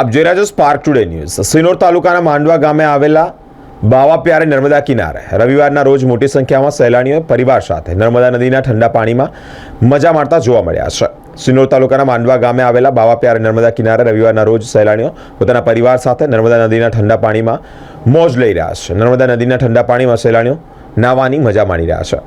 આપ જોઈ રહ્યા છો સ્પાર્ક ટુડે ન્યૂઝ સિનોર તાલુકાના માંડવા ગામે આવેલા બાવા પ્યારે નર્મદા કિનારે રવિવારના રોજ મોટી સંખ્યામાં સહેલાણીઓ પરિવાર સાથે નર્મદા નદીના ઠંડા પાણીમાં મજા માણતા જોવા મળ્યા છે. સિનોર તાલુકાના માંડવા ગામે આવેલા બાવા પ્યારે નર્મદા કિનારે રવિવારના રોજ સહેલાણીઓ પોતાના પરિવાર સાથે નર્મદા નદીના ઠંડા પાણીમાં મોજ લઈ રહ્યા છે. નર્મદા નદીના ઠંડા પાણીમાં સહેલાણીઓ નાવાની મજા માણી રહ્યા છે.